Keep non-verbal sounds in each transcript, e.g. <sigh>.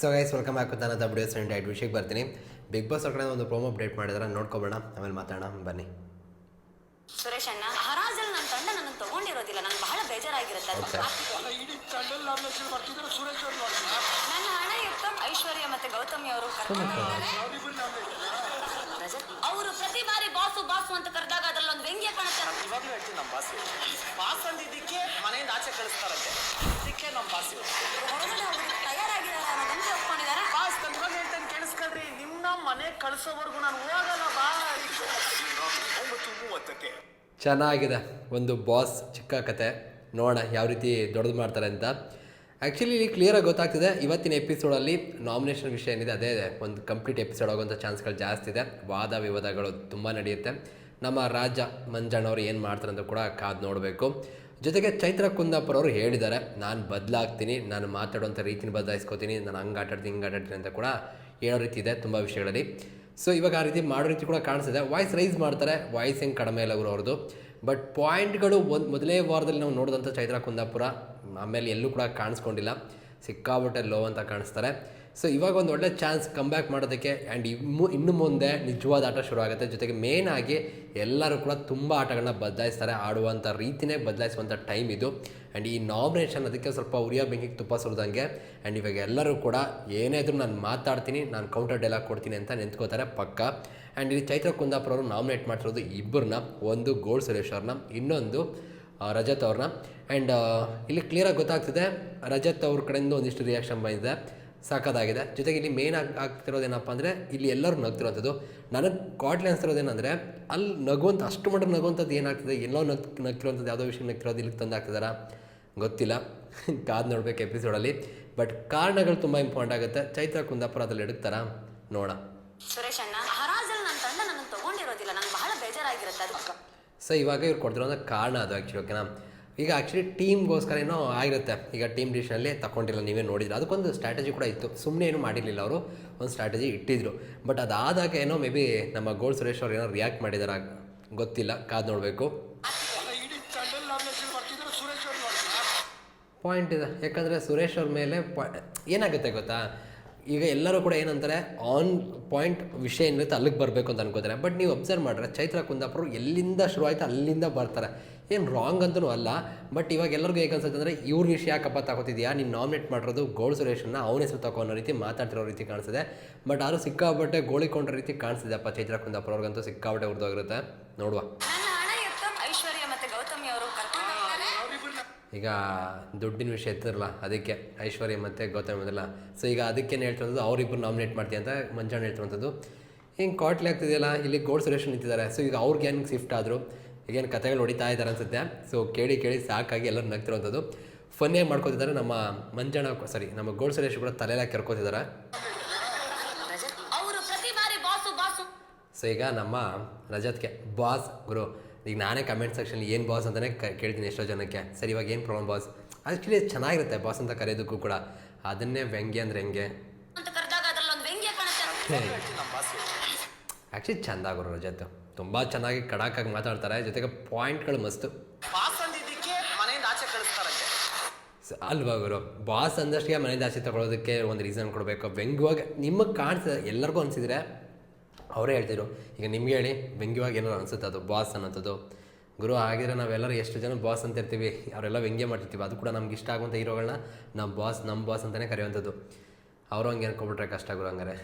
So guys welcome back ನಾನು W S and ಐಟ್ ವಿಷಯಕ್ಕೆ ಬರ್ತೀನಿ. ಬಿಗ್ ಬಾಸ್ ಅವ್ರ ಕಡೆ ಒಂದು ಪ್ರೋಮೋ ಅಪ್ಡೇಟ್ ಮಾಡಿದ್ರೆ. ನೋಡ್ಕೊಬೇಡ ಆಮೇಲೆ ಮಾತಾಡೋಣ. ಬನ್ನಿ. ಸುರೇಶ್ ಅಣ್ಣ ಹರಾಜಲ್ಲಿ ನನ್ನ ತಂಡ ನನ್ನ ತಗೊಂಡಿರೋದಿಲ್ಲ. ನಂಗೆ ಬಹಳ ಬೇಜಾರಾಗಿರುತ್ತೆ? ನನ್ನ ಹಣ ಯುಕ್ತಮ್ ಐಶ್ವರ್ಯ ಮತ್ತೆ ಗೌತಮಿ ಅವರು ಅವರು ಪ್ರತಿ ಬಾರಿ ಬಾಸು ಬಾಸು ಅಂತ ಕರೆದಾಗ ಅದ್ರಲ್ಲಿ ಒಂದು ವ್ಯಂಗ್ಯ ಕಾಣುತ್ತೆ. ಇವಾಗಲೂ ಹೇಳ್ತೀನಿ ನಮ್ಮ ಬಾಸ್. ಬಾಸ್ ಅಂದಿದ್ದಕ್ಕೆ ಮನೆಯಿಂದ ಆಚೆ ಕಳಿಸ್ತಾರಂತೆ. ಇದಕ್ಕೆ ನಮ್ಮ ಬಾಸ್. ಹೊರಗಡೆ ಅವರು ತಯಾರಾಗಿದ್ದಾರೆ ಅನ್ನೋದನ್ನ ಒಪ್ಕೊಂಡಿದ್ದಾರೆ ಬಾಸ್ ನಾನು ಇವಾಗ ಹೇಳ್ತೇನೆ ಕೇಳಿಸ್ಕೊಳ್ರಿ ನಿಮ್ಮನ್ನ ಮನೆ ಕಳ್ಸೋವರೆಗೂ ನಾನು ಹೋಗಲ್ಲ ಚೆನ್ನಾಗಿದೆ. ಒಂದು ಬಾಸ್ ಚಿಕ್ಕ ಕತೆ. ನೋಡೋಣ ಯಾವ ರೀತಿ ದೊಡ್ಡದು ಮಾಡ್ತಾರೆ ಅಂತ. ಆ್ಯಕ್ಚುಲಿ ಇಲ್ಲಿ ಕ್ಲಿಯರಾಗಿ ಗೊತ್ತಾಗ್ತಿದೆ. ಇವತ್ತಿನ ಎಪಿಸೋಡಲ್ಲಿ ನಾಮಿನೇಷನ್ ವಿಷಯ ಏನಿದೆ, ಅದೇ ಇದೆ. ಒಂದು ಕಂಪ್ಲೀಟ್ ಎಪಿಸೋಡ್ ಆಗುವಂಥ ಚಾನ್ಸ್ಗಳು ಜಾಸ್ತಿ ಇದೆ. ವಾದ ವಿವಾದಗಳು ತುಂಬ ನಡೆಯುತ್ತೆ. ನಮ್ಮ ರಾಜ ಮಂಜಣ್ಣವ್ರು ಏನು ಮಾಡ್ತಾರೆ ಅಂತ ಕೂಡ ಕಾದು ನೋಡಬೇಕು. ಜೊತೆಗೆ ಚೈತ್ರ ಕುಂದಾಪುರ ಅವರು ಹೇಳಿದ್ದಾರೆ, ನಾನು ಬದಲಾಗ್ತೀನಿ, ನಾನು ಮಾತಾಡುವಂಥ ರೀತಿನ ಬದಲಾಯಿಸ್ಕೋತೀನಿ, ನಾನು ಹಂಗೆ ಆಟಾಡ್ತೀನಿ, ಹಿಂಗೆ ಆಟಾಡ್ತೀನಿ ಅಂತ ಕೂಡ ಹೇಳೋ ರೀತಿ ಇದೆ ತುಂಬ ವಿಷಯಗಳಲ್ಲಿ. ಸೊ ಇವಾಗ ಆ ರೀತಿ ಮಾಡೋ ರೀತಿ ಕೂಡ ಕಾಣಿಸಿದೆ ವಾಯ್ಸ್ ರೈಸ್ ಮಾಡ್ತಾರೆ ವಾಯ್ಸ್ ಹೆಂಗೆ ಕಡಿಮೆ ಇಲ್ಲ ಅವರು ಅವ್ರದ್ದು. ಬಟ್ ಪಾಯಿಂಟ್ಗಳು ಒಂದು, ಮೊದಲೇ ವಾರದಲ್ಲಿ ನಾವು ನೋಡಿದಂಥ ಚೈತ್ರ ಕುಂದಾಪುರ, ಆಮೇಲೆ ಎಲ್ಲೂ ಕೂಡ ಕಾಣಿಸ್ಕೊಂಡಿಲ್ಲ. ಸಿಕ್ಕಾಬಟ್ಟೆ ಲೋ ಅಂತ ಕಾಣಿಸ್ತಾರೆ. ಸೊ ಇವಾಗ ಒಂದು ಒಳ್ಳೆ ಚಾನ್ಸ್ ಕಮ್ಬ್ಯಾಕ್ ಮಾಡೋದಕ್ಕೆ ಆ್ಯಂಡ್ ಇನ್ನು ಇನ್ನು ಮುಂದೆ ನಿಜವಾದ ಆಟ ಶುರು ಆಗುತ್ತೆ. ಜೊತೆಗೆ ಮೇನ್ ಆಗಿ ಎಲ್ಲರೂ ಕೂಡ ತುಂಬ ಆಟಗಳನ್ನ ಬದಲಾಯಿಸ್ತಾರೆ ಆಡುವಂಥ ರೀತಿನೇ ಬದಲಾಯಿಸುವಂಥ ಟೈಮ್ ಇದು. ಆ್ಯಂಡ್ ಈ ನಾಮಿನೇಷನ್ ಅದಕ್ಕೆ ಸ್ವಲ್ಪ ಉರಿಯೋ ಬೆಂಕಿಗೆ ತುಪ್ಪ ಸುರಿದಂಗೆ ಆ್ಯಂಡ್ ಇವಾಗ ಎಲ್ಲರೂ ಕೂಡ ಏನೇ ಇದ್ರೂ ನಾನು ಮಾತಾಡ್ತೀನಿ, ನಾನು ಕೌಂಟರ್ ಡೈಲಾಗ್ ಕೊಡ್ತೀನಿ ಅಂತ ನಿಂತ್ಕೋತಾರೆ ಪಕ್ಕ. ಆ್ಯಂಡ್ ಇಲ್ಲಿ ಚೈತ್ರ ಕುಂದಾಪುರ ಅವರು ನಾಮಿನೇಟ್ ಮಾಡ್ತಿರೋದು ಇಬ್ಬರನ್ನ ಒಂದು ಗೋಲ್ಡ್ ಸುರೇಶ್ ಅವ್ರನ್ನ ಇನ್ನೊಂದು ರಜತ್ ಅವ್ರನ್ನ ಆ್ಯಂಡ್ ಇಲ್ಲಿ ಕ್ಲಿಯರಾಗಿ ಗೊತ್ತಾಗ್ತಿದೆ, ರಜತ್ ಅವ್ರ ಕಡೆಯಿಂದ ಒಂದಿಷ್ಟು ರಿಯಾಕ್ಷನ್ ಬಂದಿದೆ. ಸಾಕಾಗಿದೆ ಜೊತೆಗೆ ಇಲ್ಲಿ ಮೇನ್ ಆಗಿ ಆಗ್ತಿರೋದೇನಪ್ಪ ಅಂದರೆ ಇಲ್ಲಿ ಎಲ್ಲರೂ ನಗ್ತಿರೋಂಥದ್ದು. ನನಗೆ ಕಾಟ್ಲಿ ಅನ್ಸಿರೋದೇನೆಂದರೆ ಅಲ್ಲಿ ನಗುವಂಥ ಅಷ್ಟು ಮಟ್ಟಿಗೆ ನಗುವಂಥದ್ದು ಏನಾಗ್ತದೆ? ಎಲ್ಲೋ ನಗ್ ನಗ್ತಿರೋಂಥದ್ದು ಯಾವುದೋ ವಿಷಯ ನಗ್ತಿರೋದು ಇಲ್ಲಿ ತಂದು ಹಾಕ್ತಿದಾರ? ಗೊತ್ತಿಲ್ಲ. <laughs> ಕಾದು ನೋಡ್ಬೇಕು ಎಪಿಸೋಡಲ್ಲಿ ಬಟ್ ಕಾರಣಗಳು ತುಂಬ ಇಂಪಾರ್ಟೆಂಟ್ ಆಗುತ್ತೆ. ಚೈತ್ರ ಕುಂದಾಪುರ ಅದ್ರಲ್ಲಿ ಎಡುಕ್ತಾರ ನೋಡ ಸುರೇಶ್ ಅಣ್ಣ ಹರಾಜಲ್ಲಿ ನನ್ನ ತಂಡ ನನ್ನ ತಗೊಂಡಿರೋದಿಲ್ಲ. ನಂಗೆ ಬಹಳ ಬೇಜಾರಾಗಿರುತ್ತೆ ಅದು ಸೊ ಇವಾಗ ಇವ್ರು ಕೊಡ್ತಿರೋ ಕಾರಣ ಅದು ಆ್ಯಕ್ಚುಲಿ ಓಕೆನಾ ಈಗ ಆ್ಯಕ್ಚುಲಿ ಟೀಮ್ಗೋಸ್ಕರ ಏನೋ ಆಗಿರುತ್ತೆ. ಈಗ ಟೀಮ್ ಡಿಶನಲ್ಲಿ ತಗೊಂಡಿಲ್ಲ ನೀವೇ ನೋಡಿದ್ರೆ? ಅದಕ್ಕೊಂದು ಸ್ಟ್ರಾಟಜಿ ಕೂಡ ಇತ್ತು. ಸುಮ್ಮನೆ ಏನು ಮಾಡಿರಲಿಲ್ಲ ಅವರು. ಒಂದು ಸ್ಟ್ರಾಟಜಿ ಇಟ್ಟಿದ್ರು. ಬಟ್ ಅದಾದಾಗ ಏನೋ ಮೇ ಬಿ ನಮ್ಮ ಗೋಲ್ಡ್ ಸುರೇಶ್ ಅವ್ರು ಏನೋ ರಿಯಾಕ್ಟ್ ಮಾಡಿದಾರ ಗೊತ್ತಿಲ್ಲ. ಕಾದು ನೋಡಬೇಕು? ಪಾಯಿಂಟ್ ಇದೆ. ಯಾಕಂದರೆ ಸುರೇಶ್ ಅವ್ರ ಮೇಲೆ ಪಾಯಿಂಟ್ ಏನಾಗುತ್ತೆ ಗೊತ್ತಾ? ಈಗ ಎಲ್ಲರೂ ಕೂಡ ಏನಂತಾರೆ ಆನ್ ಪಾಯಿಂಟ್ ವಿಷಯ ಏನಿರುತ್ತೆ ಅಲ್ಲಿಗೆ ಬರಬೇಕು ಅಂತ ಅನ್ಕೋತಾರೆ. ಬಟ್ ನೀವು ಅಬ್ಸರ್ವ್ ಮಾಡ್ರೆ, ಚೈತ್ರ ಕುಂದಾಪುರ ಎಲ್ಲಿಂದ ಶುರು ಆಯಿತು ಅಲ್ಲಿಂದ ಬರ್ತಾರೆ. ಏನು ರಾಂಗ್ ಅಂತೂ ಅಲ್ಲ. ಬಟ್ ಇವಾಗ ಎಲ್ಲರಿಗೂ ಹೇಗೆ ಅನ್ಸುತ್ತೆ ಅಂದರೆ, ಇವ್ರ ವಿಷಯ ಯಾಕಪ್ಪ ತಗೋತಿದ್ಯಾ? ನೀನು ನಾಮಿನೇಟ್ ಮಾಡಿರೋದು ಗೋಲ್ ಸುರೇಶನ್ನ ಅವನ ಹೆಸರು ತಗೋ ಅನ್ನೋ ರೀತಿ ಮಾತಾಡ್ತಿರೋ ರೀತಿ ಕಾಣಿಸಿದೆ ಬಟ್ ಆದರೂ ಸಿಕ್ಕಾಬಟ್ಟೆ ಗೋಳಿಕೊಂಡ್ರ ರೀತಿ ಕಾಣಿಸ್ತಿದೆಪ್ಪ ಚೈತ್ರ ಕುಂದಾಪುರ ಅವ್ರಿಗಂತೂ ಸಿಕ್ಕಾಬಟ್ಟೆ ಹುರಿದೋಗಿರುತ್ತೆ ನೋಡುವ ನನ್ನ ಹಣ ಯುಕ್ತಮ್ ಐಶ್ವರ್ಯ ಮತ್ತೆ ಗೌತಮಿ ಅವರು ಕರ್ಕೊಂಡು ಹೋಗ್ತಾರೆ ಅವ್ರಿಬ್ರು ನ- ಈಗ ದುಡ್ಡಿನ ವಿಷಯ ಎತ್ತಿರಲ್ಲ ಅದಕ್ಕೆ ಐಶ್ವರ್ಯ ಮತ್ತು ಗೌತಮ್ ಅದೆಲ್ಲ ಸೊ ಈಗ ಅದಕ್ಕೇನು ಹೇಳ್ತಿರೋದು ಅವರಿಬ್ಬರು ನಾಮಿನೇಟ್ ಮಾಡ್ತೀವಿ ಅಂತ ಮಂಜಾಣ ಹೇಳ್ತಿರುವಂಥದ್ದು ಹಿಂಗೆ ಕಾಟ್ಲಿ ಆಗ್ತಿದೆಯಲ್ಲ ಇಲ್ಲಿ ಗೋಲ್ಡ್ ಸುರೇಶ್ ನಿಂತಿದ್ದಾರೆ ಸೊ ಈಗ ಅವ್ರಿಗೆ ಏನು ಶಿಫ್ಟ್ ಆದರು ಈಗೇನು ಕಥೆಗಳು ಹೊಡಿತಾ ಇದ್ದಾರೆ ಅನ್ಸುತ್ತೆ. ಸೊ ಕೇಳಿ ಕೇಳಿ ಸಾಕಾಗಿ ಎಲ್ಲರೂ ನಗ್ತಿರೋಂಥದ್ದು. ಫನ್ನೇ ಮಾಡ್ಕೋತಿದ್ದಾರೆ ನಮ್ಮ ಮಂಜಾಣ ಸಾರಿ ನಮ್ಮ ಗೋಲ್ಡ್ ಸುರೇಶ್ ಕೂಡ ತಲೆಲ್ಲ ಕೆರ್ಕೋತಿದ್ದಾರೆ. ಸೊ ಈಗ ನಮ್ಮ ರಜತ್ಗೆ ಬಾಸ್ ಗುರು. ಈಗ ನಾನೇ ಕಮೆಂಟ್ ಸೆಕ್ಷನ್ ಏನು ಬಾಸ್ ಅಂತಲೇ ಕೇಳ್ತೀನಿ ಎಷ್ಟೋ ಜನಕ್ಕೆ. ಸರಿ ಇವಾಗ ಏನು ಪ್ರಾಬ್ಲಮ್ ಬಾಸ್ ಆ್ಯಕ್ಚುಲಿ ಚೆನ್ನಾಗಿರುತ್ತೆ ಬಾಸ್ ಅಂತ ಕರೆಯೋದಕ್ಕೂ ಕೂಡ. ಅದನ್ನೇ ವ್ಯಂಗ್ಯ ಅಂದರೆ ಹೆಂಗೆ? ಅಂತ ಕರೆದಾಗ ಅದ್ರಲ್ಲಿ ಒಂದು ವ್ಯಂಗ್ಯ ಕಾಣುತ್ತೆ ಇವಾಗಲೂ ಹೇಳ್ತೀನಿ ನಮ್ಮ ಬಾಸ್ ಆ್ಯಕ್ಚುಲಿ ಚೆಂದ ಗುರು ರಜತ್. ತುಂಬ ಚೆನ್ನಾಗಿ ಕಡಾಕಾಗಿ ಮಾತಾಡ್ತಾರೆ. ಜೊತೆಗೆ ಪಾಯಿಂಟ್ಗಳು ಮಸ್ತು. ಅಲ್ವಾ ಗುರು? ಬಾಸ್ ಅಂದಷ್ಟಿಗೆ ಮನೆಯಿಂದ ಆಚೆ ತಗೊಳ್ಳೋದಕ್ಕೆ ಒಂದು ರೀಸನ್ ಕೊಡಬೇಕು. ವ್ಯಂಗ್ಯವಾಗಿ ನಿಮಗೆ ಕಾಣಿಸ್ತದೆ ಎಲ್ಲರಿಗೂ ಅನಿಸಿದ್ರೆ ಅವರೇ ಹೇಳ್ತಿದ್ರು ಈಗ ನಿಮ್ಗೆ ಹೇಳಿ ವ್ಯಂಗ್ಯವಾಗಿ ಏನೋ ಅನಿಸುತ್ತೆ? ಅದು ಬಾಸ್ ಅನ್ನೋಂಥದ್ದು ಗುರು ಆಗಿದ್ರೆ ನಾವೆಲ್ಲರೂ ಎಷ್ಟು ಜನ ಬಾಸ್ ಅಂತ ಇರ್ತೀವಿ ಅವರೆಲ್ಲ ವ್ಯಂಗ್ಯ ಮಾಡ್ತಿರ್ತೀವಿ ಅದು ಕೂಡ ನಮ್ಗೆ ಇಷ್ಟ ಆಗುವಂಥ ಹೀರೋಗಳನ್ನ ನಮ್ಮ ಬಾಸ್ ನಮ್ಮ ಬಾಸ್ ಅಂತಲೇ ಕರೆಯುವಂಥದ್ದು. ಅವರು ಹಂಗೆ ಅನ್ಕೊಬಿಟ್ರೆ ಕಷ್ಟ ಗುರು ಹಂಗಾರೆ.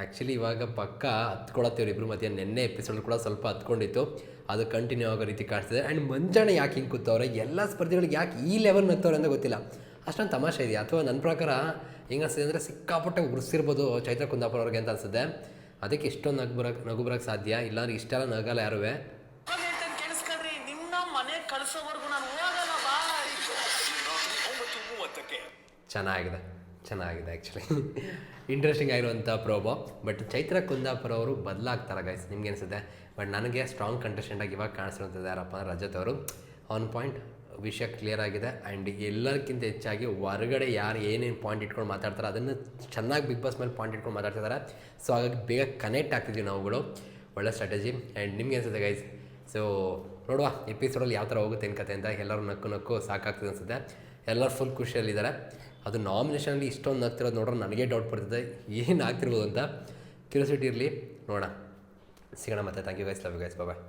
ಆ್ಯಕ್ಚುಲಿ ಇವಾಗ ಪಕ್ಕ ಹತ್ಕೊಳತ್ತೇವ್ರಿ ಇಬ್ಬರು ಮಧ್ಯೆ. ನಿನ್ನೆ ಎಪಿಸೋಡ್ ಕೂಡ ಸ್ವಲ್ಪ ಹತ್ಕೊಂಡಿತ್ತು. ಅದು ಕಂಟಿನ್ಯೂ ಆಗೋ ರೀತಿ ಕಾಣಿಸ್ತಿದೆ. ಆ್ಯಂಡ್ ಮಂಜಾಣ ಯಾಕೆ ಹಿಂಗೆ ಕೂತವ್ರೆ? ಎಲ್ಲ ಸ್ಪರ್ಧಿಗಳಿಗೆ ಯಾಕೆ ಈ ಲೆವೆಲ್ ನಗ್ತವ್ರೆ ಅಂತ ಗೊತ್ತಿಲ್ಲ. ಅಷ್ಟೊಂದು ತಮಾಷೆ ಇದೆಯಾ? ಅಥವಾ ನನ್ನ ಪ್ರಕಾರ ಹೆಂಗೆ ಅನಿಸಿದೆ ಅಂದರೆ ಸಿಕ್ಕಾಪಟ್ಟೆ ಉರ್ಸಿರ್ಬೋದು ಚೈತ್ರ ಕುಂದಾಪುರ ಅವ್ರಿಗೆ ಅಂತ ಅನಿಸುತ್ತೆ. ಅದಕ್ಕೆ ಇಷ್ಟೊಂದು ನಗು ಬರೋಕ್ಕೆ ನಗು ಬರೋಕ್ಕೆ ಸಾಧ್ಯ? ಇಲ್ಲಾಂದ್ರೆ ಇಷ್ಟೆಲ್ಲ ನಗಲ್ಲ ಯಾರೂ ಇವಾಗ ಹೇಳ್ತೇನೆ ಕೇಳಿಸ್ಕೊಳ್ರಿ ನಿಮ್ಮನ್ನ ಮನೆ ಕಳ್ಸೋವರೆಗೂ ನಾನು ಹೋಗಲ್ಲ ಬಾಯ್ ಒಂಬತ್ತು ಮೂವತ್ತಕ್ಕೆ ಚೆನ್ನಾಗಿದೆ ಚೆನ್ನಾಗಿದೆ ಆ್ಯಕ್ಚುಲಿ ಇಂಟ್ರೆಸ್ಟಿಂಗ್ ಆಗಿರುವಂಥ ಪ್ರೋಬೋ ಬಟ್ ಚೈತ್ರ ಕುಂದಾಪುರ ಅವರು ಬದಲಾಗ್ತಾರೆ ಗೈಸ್ ನಿಮ್ಗೆ ಅನಿಸುತ್ತೆ? ಬಟ್ ನನಗೆ ಸ್ಟ್ರಾಂಗ್ ಕಂಟೆಸ್ಟೆಂಟಾಗಿ ಇವಾಗ ಕಾಣಿಸ್ತಿರೋಂಥದ್ದು ಯಾರಪ್ಪ ರಜತ್ ಅವರು. ಆನ್ ಪಾಯಿಂಟ್ ವಿಷಯ ಕ್ಲಿಯರ್ ಆಗಿದೆ ಆ್ಯಂಡ್ ಎಲ್ಲರಿಗಿಂತ ಹೆಚ್ಚಾಗಿ ಹೊರಗಡೆ ಯಾರು ಏನೇನು ಪಾಯಿಂಟ್ ಇಟ್ಕೊಂಡು ಮಾತಾಡ್ತಾರೆ ಅದನ್ನು ಚೆನ್ನಾಗಿ ಬಿಗ್ ಬಾಸ್ ಮೇಲೆ ಪಾಯಿಂಟ್ ಇಟ್ಕೊಂಡು ಮಾತಾಡ್ತಿದ್ದಾರೆ ಸೊ ಹಾಗಾಗಿ ಬೇಗ ಕನೆಕ್ಟ್ ಆಗ್ತಿದ್ದೀವಿ ನಾವುಗಳು. ಒಳ್ಳೆ ಸ್ಟ್ರಾಟಜಿ ಆ್ಯಂಡ್ ನಿಮ್ಗೆ ಅನಿಸುತ್ತೆ ಗೈಸ್ ಸೊ ನೋಡುವ ಎಪಿಸೋಡಲ್ಲಿ ಯಾವ ಥರ ಹೋಗುತ್ತೆ ಏನು ಕತೆ ಅಂತ ಎಲ್ಲರೂ ನಕ್ಕು ನಕ್ಕು ಸಾಕಾಗ್ತದೆ ಅನಿಸುತ್ತೆ. ಎಲ್ಲರೂ ಫುಲ್ ಖುಷಿಯಲ್ಲಿದ್ದಾರೆ ಅದು ನಾಮಿನೇಷನಲ್ಲಿ ಇಷ್ಟೊಂದು ಆಗ್ತಿರೋದು ನೋಡ್ರೆ ನನಗೆ ಡೌಟ್ ಬರ್ತಿದೆ. ಏನು ಆಗ್ತಿರ್ಬೋದು ಅಂತ ಕ್ಯೂರಿಯಾಸಿಟಿ ಇರಲಿ. ನೋಡೋಣ. ಸಿಗೋಣ ಮತ್ತೆ. Thank you guys love you guys bye